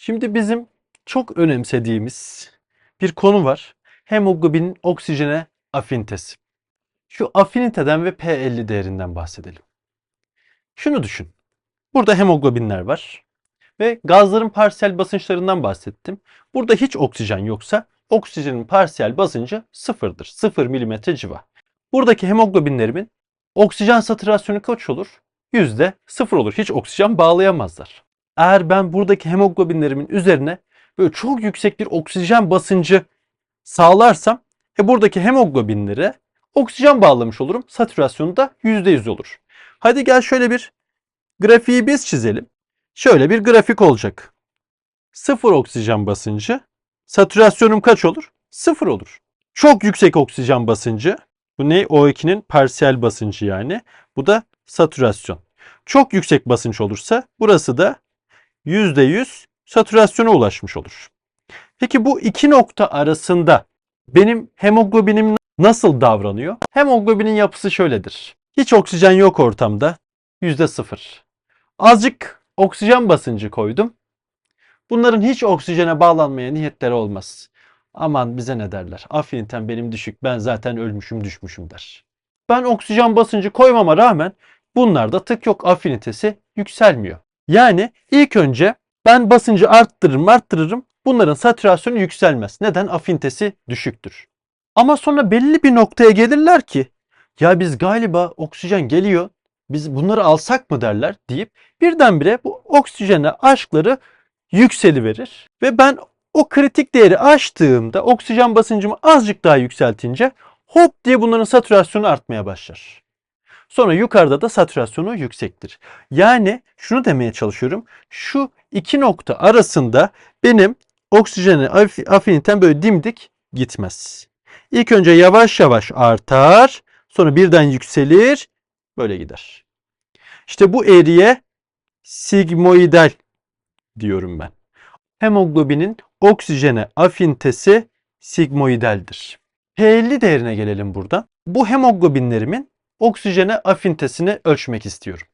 Şimdi bizim çok önemsediğimiz bir konu var. Hemoglobinin oksijene afinitesi. Şu afiniteden ve P50 değerinden bahsedelim. Şunu düşün. Burada hemoglobinler var ve gazların parsiyel basınçlarından bahsettim. Burada hiç oksijen yoksa oksijenin parsiyel basıncı sıfırdır. 0 milimetre civa. Buradaki hemoglobinlerimin oksijen satürasyonu kaç olur? Yüzde sıfır olur. Hiç oksijen bağlayamazlar. Eğer ben buradaki hemoglobinlerimin üzerine böyle çok yüksek bir oksijen basıncı sağlarsam e buradaki hemoglobinlere oksijen bağlamış olurum. Satürasyonu da %100 olur. Hadi gel şöyle bir grafiği biz çizelim. Şöyle bir grafik olacak. Sıfır oksijen basıncı. Satürasyonum kaç olur? Sıfır olur. Çok yüksek oksijen basıncı. Bu ne? O2'nin parsiyel basıncı yani. Bu da satürasyon. Çok yüksek basınç olursa burası da %100 satürasyona ulaşmış olur. Peki bu iki nokta arasında benim hemoglobinim nasıl davranıyor? Hemoglobinin yapısı şöyledir. Hiç oksijen yok ortamda. %0. Azıcık oksijen basıncı koydum. Bunların hiç oksijene bağlanmaya niyetleri olmaz. Aman bize ne derler? Afinitem benim düşük. Ben zaten ölmüşüm düşmüşüm der. Ben oksijen basıncı koymama rağmen bunlarda tık yok afinitesi yükselmiyor. Yani ilk önce ben basıncı arttırırım arttırırım bunların satürasyonu yükselmez. Neden? Afinitesi düşüktür. Ama sonra belli bir noktaya gelirler ki ya biz galiba oksijen geliyor biz bunları alsak mı derler deyip birdenbire bu oksijene aşkları yükseliverir. Ve ben o kritik değeri aştığımda oksijen basıncımı azıcık daha yükseltince hop diye bunların satürasyonu artmaya başlar. Sonra yukarıda da satürasyonu yüksektir. Yani şunu demeye çalışıyorum. Şu iki nokta arasında benim oksijene af- afinitem böyle dimdik gitmez. İlk önce yavaş yavaş artar. Sonra birden yükselir. Böyle gider. İşte bu eğriye sigmoidal diyorum ben. Hemoglobinin oksijene afinitesi sigmoidaldir. P50 değerine gelelim burada. Bu hemoglobinlerimin oksijene afinitesini ölçmek istiyorum.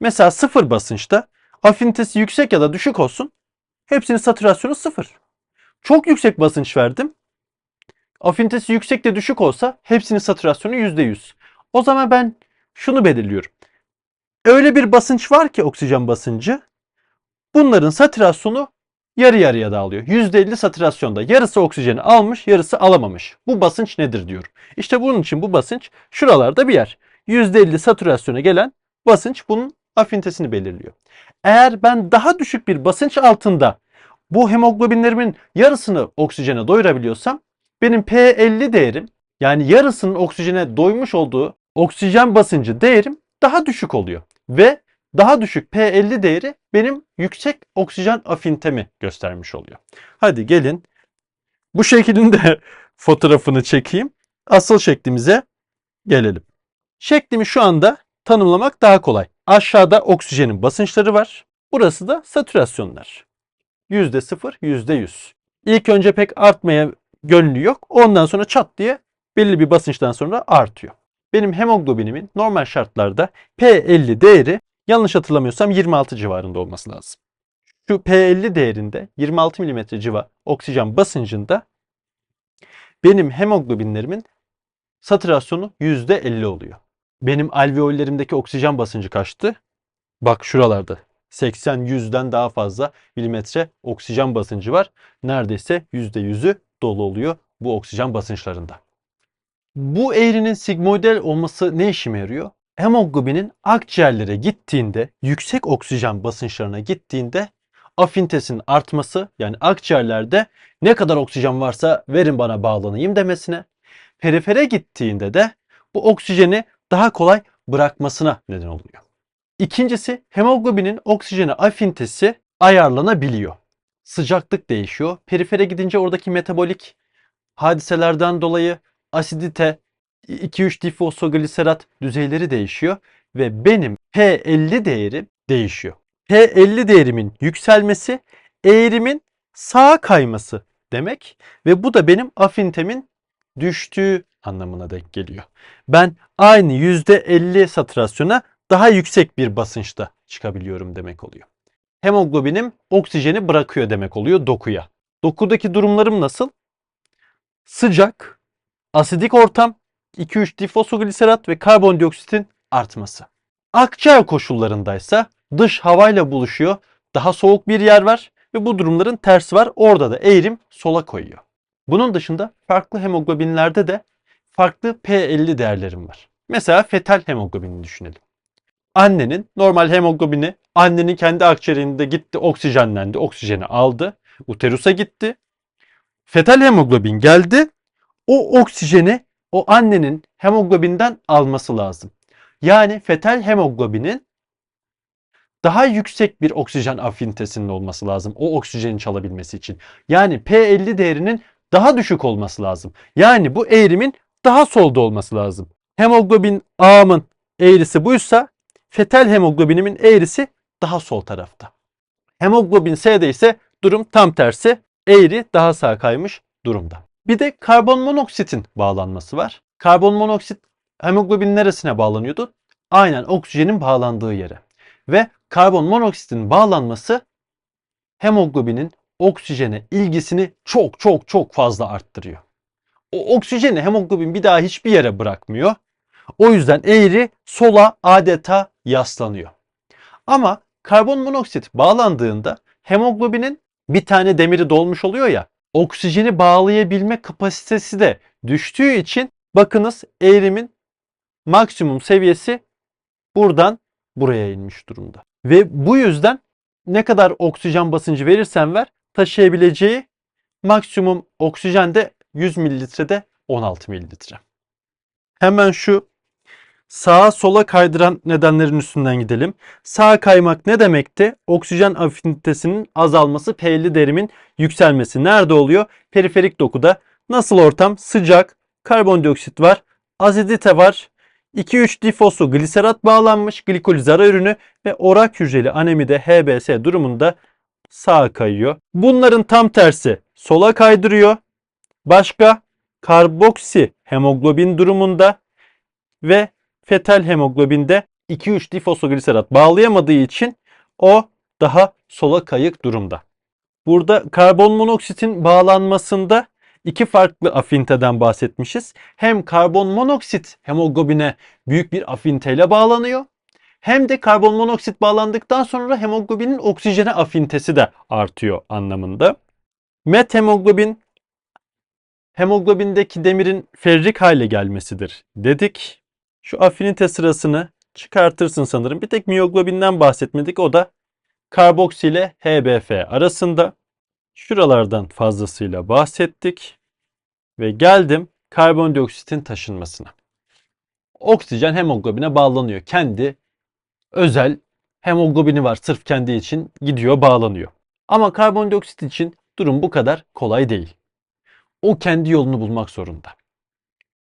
Mesela sıfır basınçta afinitesi yüksek ya da düşük olsun. Hepsinin satürasyonu sıfır. Çok yüksek basınç verdim. Afinitesi yüksek de düşük olsa hepsinin satürasyonu %100. O zaman ben şunu belirliyorum. Öyle bir basınç var ki oksijen basıncı. Bunların satürasyonu yarı yarıya dağılıyor. %50 satürasyonda. Yarısı oksijeni almış, yarısı alamamış. Bu basınç nedir diyorum. İşte bunun için bu basınç şuralarda bir yer. %50 satürasyona gelen basınç bunun afinitesini belirliyor. Eğer ben daha düşük bir basınç altında bu hemoglobinlerimin yarısını oksijene doyurabiliyorsam benim P50 değerim yani yarısının oksijene doymuş olduğu oksijen basıncı değerim daha düşük oluyor. Ve daha düşük P50 değeri benim yüksek oksijen afinitemi göstermiş oluyor. Hadi gelin bu şeklin de fotoğrafını çekeyim. Asıl şeklimize gelelim. Şeklimi şu anda tanımlamak daha kolay. Aşağıda oksijenin basınçları var. Burası da satürasyonlar. %0, %100. İlk önce pek artmaya gönlü yok. Ondan sonra çat diye belli bir basınçtan sonra artıyor. Benim hemoglobinimin normal şartlarda P50 değeri yanlış hatırlamıyorsam 26 civarında olması lazım. Şu P50 değerinde 26 mm civa oksijen basıncında benim hemoglobinlerimin satürasyonu %50 oluyor. Benim alveollerimdeki oksijen basıncı kaçtı? Bak şuralarda 80-100'den daha fazla milimetre oksijen basıncı var. Neredeyse %100'ü dolu oluyor bu oksijen basınçlarında. Bu eğrinin sigmoidal olması ne işime yarıyor? Hemoglobinin akciğerlere gittiğinde, yüksek oksijen basınçlarına gittiğinde afinitesinin artması yani akciğerlerde ne kadar oksijen varsa verin bana bağlanayım demesine, perifere gittiğinde de bu oksijeni daha kolay bırakmasına neden oluyor. İkincisi hemoglobinin oksijene afinitesi ayarlanabiliyor. Sıcaklık değişiyor. Perifere gidince oradaki metabolik hadiselerden dolayı asidite 2-3 difosfogliserat düzeyleri değişiyor ve benim P50 değeri değişiyor. P50 değerimin yükselmesi eğrimin sağa kayması demek ve bu da benim afinitemin düştüğü anlamına denk geliyor. Ben aynı %50 satürasyona daha yüksek bir basınçta çıkabiliyorum demek oluyor. hemoglobinim oksijeni bırakıyor demek oluyor dokuya. Dokudaki durumlarım nasıl? Sıcak, asidik ortam, 2-3 difosfogliserat ve karbondioksitin artması. Akciğer koşullarındaysa dış havayla buluşuyor, daha soğuk bir yer var ve bu durumların tersi var. Orada da eğrim sola koyuyor. Bunun dışında farklı hemoglobinlerde de farklı P50 değerlerim var. Mesela fetal hemoglobini düşünelim. Annenin normal hemoglobini annenin kendi akciğerinde gitti oksijenlendi, oksijeni aldı, uterusa gitti. Fetal hemoglobin geldi. O oksijeni o annenin hemoglobinden alması lazım. Yani fetal hemoglobinin daha yüksek bir oksijen afinitesinin olması lazım o oksijeni çalabilmesi için. Yani P50 değerinin daha düşük olması lazım. Yani bu eğrimin daha solda olması lazım. Hemoglobin A'mın eğrisi buysa fetal hemoglobinimin eğrisi daha sol tarafta. Hemoglobin S'de ise durum tam tersi. Eğri daha sağa kaymış durumda. Bir de karbon monoksitin bağlanması var. Karbon monoksit hemoglobin neresine bağlanıyordu? Aynen oksijenin bağlandığı yere. Ve karbon monoksitin bağlanması hemoglobinin oksijene ilgisini çok çok çok fazla arttırıyor. O oksijeni hemoglobin bir daha hiçbir yere bırakmıyor. O yüzden eğri sola adeta yaslanıyor. Ama karbon monoksit bağlandığında hemoglobinin bir tane demiri dolmuş oluyor ya oksijeni bağlayabilme kapasitesi de düştüğü için bakınız eğrimin maksimum seviyesi buradan buraya inmiş durumda. Ve bu yüzden ne kadar oksijen basıncı verirsen ver taşıyabileceği maksimum oksijen de 100 mililitrede 16 mililitre. Hemen şu sağa sola kaydıran nedenlerin üstünden gidelim. Sağa kaymak ne demekti? Oksijen afinitesinin azalması, P50 değerimin yükselmesi. Nerede oluyor? Periferik dokuda. Nasıl ortam? Sıcak, karbondioksit var, azidite var, 2-3 difosfogliserat bağlanmış glikoliz ara ürünü ve orak hücreli anemide HBS durumunda sağa kayıyor. Bunların tam tersi sola kaydırıyor. Başka karboksi hemoglobin durumunda ve fetal hemoglobinde 2-3 difosfogliserat bağlayamadığı için o daha sola kayık durumda. Burada karbon monoksitin bağlanmasında iki farklı afiniteden bahsetmişiz. Hem karbon monoksit hemoglobine büyük bir afiniteyle bağlanıyor. Hem de karbon monoksit bağlandıktan sonra hemoglobinin oksijene afinitesi de artıyor anlamında. Met hemoglobin hemoglobindeki demirin ferrik hale gelmesidir dedik. Şu afinite sırasını çıkartırsın sanırım. Bir tek miyoglobinden bahsetmedik. O da karboksi ile HBF arasında. Şuralardan fazlasıyla bahsettik. Ve geldim karbondioksitin taşınmasına. Oksijen hemoglobine bağlanıyor. Kendi özel hemoglobini var sırf kendi için gidiyor bağlanıyor. Ama karbondioksit için durum bu kadar kolay değil. O kendi yolunu bulmak zorunda.